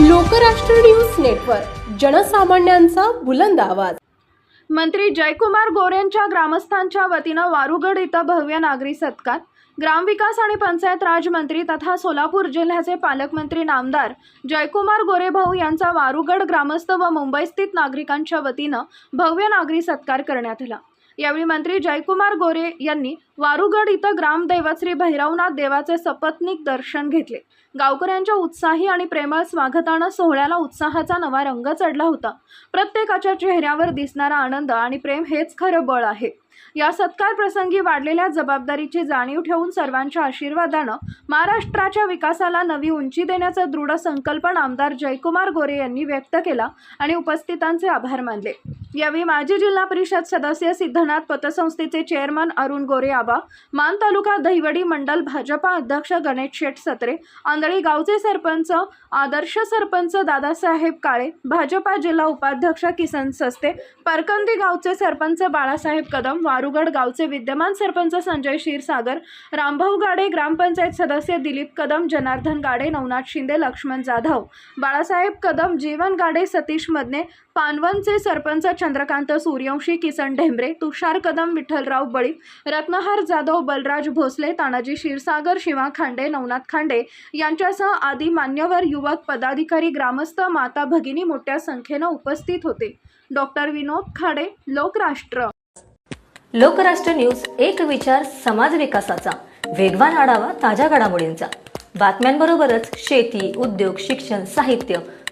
Lokrashtra news network जनसामान्यांचा बुलंद आवाज. मंत्री जयकुमार गोरेंच्या ग्रामस्थांच्या वतीनं वारुगड इथं भव्य नागरी सत्कार. ग्रामविकास आणि पंचायत राज मंत्री तथा सोलापूर जिल्ह्याचे पालकमंत्री नामदार जयकुमार गोरेभाऊ यांचा वारुगड ग्रामस्थ व मुंबईस्थित नागरिकांच्या वतीनं भव्य नागरी सत्कार करण्यात आला. यावेळी मंत्री जयकुमार गोरे यांनी वारुगड इथं ग्रामदैवत श्री भैरवनाथ देवाचे सपत्नीक दर्शन घेतले. गावकऱ्यांच्या उत्साही आणि प्रेमळ स्वागतानं सोहळ्याला उत्साहाचा नवा रंग चढला होता. प्रत्येकाच्या चेहऱ्यावर दिसणारा आनंद आणि प्रेम हेच खरं बळ आहे. या सत्कार प्रसंगी वाढलेल्या जबाबदारीची जाणीव ठेवून सर्वांच्या आशीर्वादानं महाराष्ट्राच्या विकासाला नवी उंची देण्याचा दृढ संकल्प आमदार जयकुमार गोरे यांनी व्यक्त केला आणि उपस्थितांचे आभार मानले. यावेळी माजी जिल्हा परिषद सदस्य सिद्धनाथ पतसंस्थेचे चेअरमन अरुण गोरे आबा मान तालुका दहिवडी मंडल भाजपा अध्यक्ष गणेश शेठ सत्रे आंधळी गावचे सरपंच आदर्श सरपंच दादासाहेब काळे भाजपा जिल्हा उपाध्यक्ष किसन सस्ते परकंदी गावचे सरपंच बाळासाहेब कदम वारुगड गावचे विद्यमान सरपंच संजय क्षीरसागर रामभाऊ गाडे ग्रामपंचायत सदस्य दिलीप कदम जनार्दन गाडे नवनाथ शिंदे लक्ष्मण जाधव बाळासाहेब कदम जीवन गाडे सतीश मदने पानवनचे सरपंच चंद्रकांत सूर्यवंशी किसन ढेंबरे तुषार कदम विठ्ठलराव बळी रत्नहार जाधव बलराज भोसले तानाजी क्षीरसागर शिवा खांडे नवनाथ खांडे यांच्यासह आदी मान्यवर युवक पदाधिकारी ग्रामस्थ माता भगिनी मोठ्या संख्येनं उपस्थित होते. डॉक्टर विनोद खाडे लोकराष्ट्र. लोकराष्ट्र न्यूज एक विचार समाज विकासाचा. वेगवान आढावा ताज्या घडामोडींचा. बातम्यांबरोबरच शेती उद्योग शिक्षण साहित्य